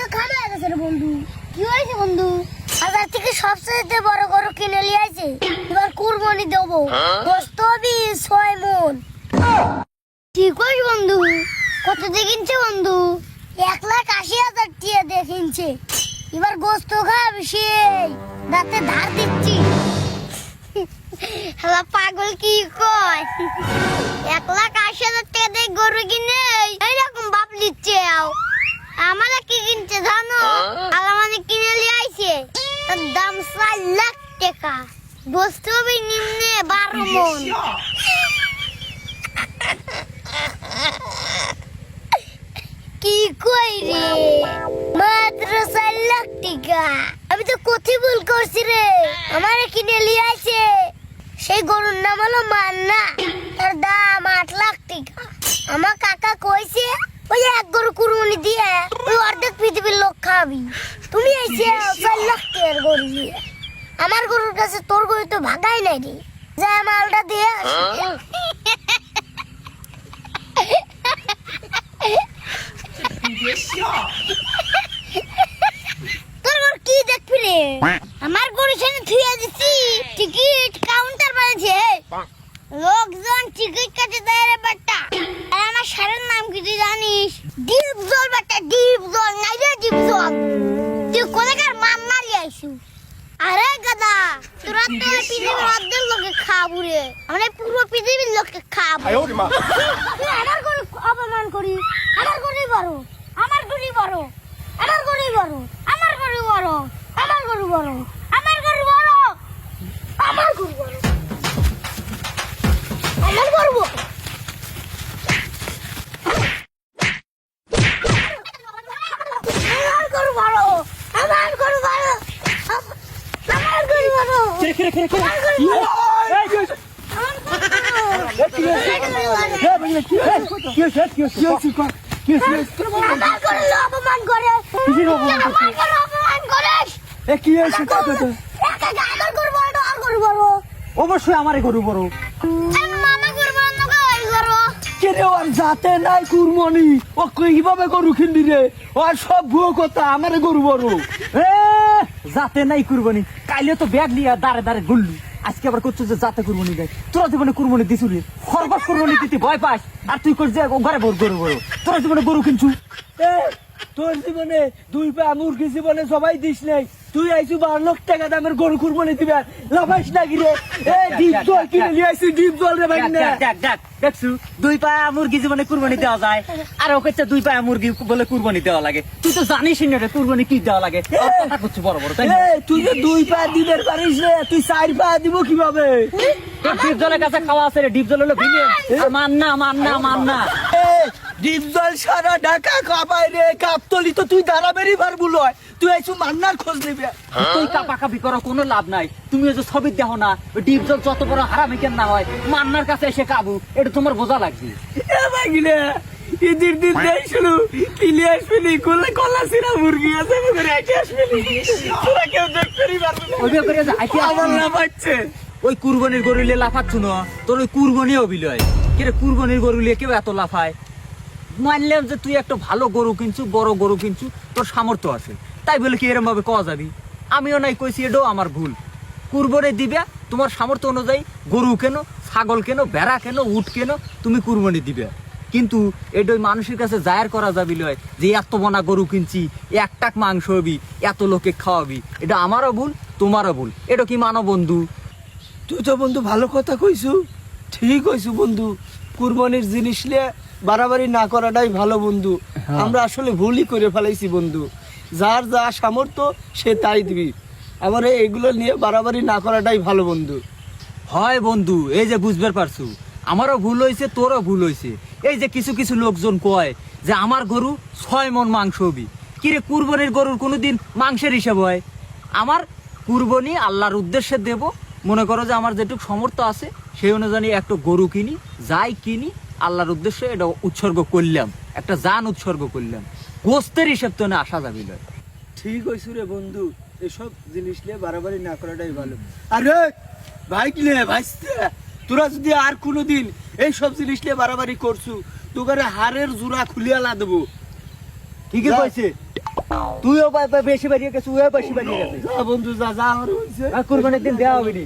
তো বন্ধু। কি হয়েছে বন্ধু? বাজার থেকে সবচেয়ে বড় কিনে নিয়ে আসে এবার কুরবানি ছয় মন। ঠিক আছে বন্ধু? কত দিয়ে কিনছে বন্ধু? এক লাখ আশি হাজার টিয়া দিয়ে এবার গোস্ত খাবে সেই। দাঁতে ধার দিচ্ছি। হ্যালো পাগল কি কয়? এক লাখ আশি হাজার টাকা দিয়ে গরু কিনে এইরকম বাপ দিচ্ছে আমাদের কি কিনছে জানো? আলামানে কিনে নিয়ে আইছে। তার দাম চার লাখ টাকা। বস্তু হবে নিম্নে বারো মন। কি কই রে? মাত্র চার লাখ টাকা। আমি তো কোথায় ভুল করছি রে। আমার কিনে নিয়ে আছে সেই গরুর নাম হলো মান্না। তার দাম আট লাখ টাকা। আমার কাকা কইছে ওই এক গরু কুরবানি দিয়ে পৃথিবীর তুমি এসে চার লাখ টাকার আমার গরুর কাছে তোর গরু তো ভাগাই নাই রে। যা মালটা দিয়ে। তোর গরু কি দেখবি রে আমার গরু সামনে থুয়ে দিছি টিকিট কাউন্টার বানিয়েছে লোকজন টিকিট কাটে দেয় রে বাট্টা আর আমার সারের নাম কি তুই জানিস? ডিপ জল বাট্টা ডিপ জল নাই রে ডিপ জল। তুই কোথাকার মাম মারি আইসু। আরে গাদা তোরা তো পৃথিবীর অর্ধেক লোকে খাব রে। এই পুরো পৃথিবীর লোককে খাব। তুই আমার গরু অপমান করি আমার গরুই বড়। আমার গরুই বড়। আমার গরুই বড়। আমার গরু বড়। আমার গরু বড় আমার গরু বড় আমার গরু বড় আমার গরু বড় আমার গরু বড় আমার গরু বড় আমার গরু বড় কে কে কে কে আমার গরু বড় এই কি হইছে? আমার গরু বড় এ ভাই কি হইছে? কি হইছে? কি হইছে? কি হইছে? কি হইছে? আমার গরু অপমান করে কিসের অপমান করছে? আমার গরু অপমান করে এ কি হইছে? কা, কা, কা? একা গাদর গরু বড় আর গরু বড় অবশ্যই আমারে গরু বড় এম মামা গরু বড়। নকা ওই গরু কে রে ওর যাতে নাই কুরমনি ও কীভাবে গরু কিনবি রে? ওর সব ভুয়ো কথা আমারে গরু বড়। এ যাতে নাই কুরবানি। কাইলে তো ব্যাগ নিয়ে দাঁড়ে দাঁড়ে গুল আজকে আবার করছ যে যাতে কুরবানি দেয়। তোরা জীবনে কুরবানি রে। খরগোশ কুরবানি দিতে ভয় পাস। আর তুই করছিস ঘরে বড় গরু বড়। তোরা জীবনে গরু কিনছু? তোর জীবনে দুই পা মুরগি জীবনে সবাই দিস নাই। তুই বারো লাখ টাকা দামের গরু কুরবানি দিবে লাফাইস নাকি রে? এ ডিপ জল কিনে নিয়ে আইছি ডিপ জল রে ভাই দেখ দেখ দেখ দেখছু দুই মুরগি জীবনে কুরবানি দেওয়া যায় আর ওকে হচ্ছে দুই মুরগি বলে কুরবানি দেওয়া লাগে। তুই তো জানিস না রে কুরবানি কি দেওয়া লাগে। কথা করছিস বড় বড় তাই তুই যে দুই পা দিবের পারিস রে তুই চার পা দিব কীভাবে? ডিপ জলের কাছে খাওয়া আছে রে ডিপ জল হলো ভিঙে আর মান না। মান না মান না এ, ডিপ জল সারা ঢাকা কাপাই রে কাপতলি তো তুই দাঁড়াবেরই লয় তুই আইছু মান্নার খোঁজ নিবে। তুই কাপাকাপি কোনো লাভ নাই। তুমি যে ছবি দেখো না ওই যত বড় হারামি কেন না হয় মান্নার কাছে এসে কাবু এটা তোমার বোঝা লাগবে। এ ভাগিলে ঈদের দিন দেই কিনে আসবি কোলে কলা সিরা মুরগি আছে আইতে তোরা কেউ দেখতেই পারবি না। করে আইতে আমার না পাচ্ছে ওই কুরবানির গরু লিয়ে লাফাচ্ছ না তোর ওই কুরবানি অবিলয় কিরে কুরবানির গরু লিয়ে কেউ এত লাফায়? মানলাম যে তুই একটা ভালো গরু কিনছু, বড় গরু কিনছু, তোর সামর্থ্য আছে। তাই বলে কি এরম ভাবে কওয়া যাবি? আমিও নাই কইছি, এটাও আমার ভুল। কুরবানি দিবে, তোমার সামর্থ্য অনুযায়ী গরু কেন, ছাগল কেন, ভেড়া কেন, উট কেন, তুমি কুরবানি দিবে। কিন্তু এটা মানুষের কাছে জায়ের করা যাবি লয়, যে এত বনা গরু কিনছি, এক টাক মাংস হবি, এত লোকে খাওয়াবি। এটা আমারও ভুল, তোমারও ভুল। এটা কি মানো বন্ধু তুই তো বন্ধু ভালো কথা কইছু ঠিক কইছু বন্ধু। কুরবানির জিনিস নিয়ে বাড়াবাড়ি না করাটাই ভালো বন্ধু। আমরা আসলে ভুলই করে ফেলাইছি বন্ধু। যার যা সামর্থ্য সে তাই দিবি। আমার এগুলো নিয়ে বাড়াবাড়ি না করাটাই ভালো বন্ধু। হয় বন্ধু এই যে বুঝবার পারছু। আমারও ভুল হয়েছে তোরও ভুল হয়েছে এই যে কিছু কিছু লোকজন কয় যে আমার গরু ছয় মন মাংস হবি। কিরে কুরবানির গরুর কোনোদিন মাংসের হিসাব হয়? আমার কুরবানি আল্লাহর উদ্দেশ্যে দেব। মনে করো যে আমার যেটুকু সামর্থ্য আছে সেই অনুযায়ী একটা গরু কিনি যাই কিনি আল্লাহর উদ্দেশ্যে এটা উৎসর্গ করলাম। একটা জান উৎসর্গ করলাম। গোস্তের হিসাব তো না আসা যাবি লয়। ঠিক হয়েছু রে বন্ধু এসব জিনিস নিয়ে বাড়াবাড়ি না করাটাই ভালো। আরে ভাই কিলে ভাইস্তে তোরা যদি আর কোনোদিন এইসব জিনিস নিয়ে বাড়াবাড়ি করছু তোকে হারের জোড়া খুলিয়ালা দেবো। ঠিকই। কইছে? তুইও বেশি বাড়িয়ে গেছিস ওও বেশি বাড়িয়ে গেছে বন্ধু যা যা হইছে। কুরবানির দিন দেওয়া হবে নি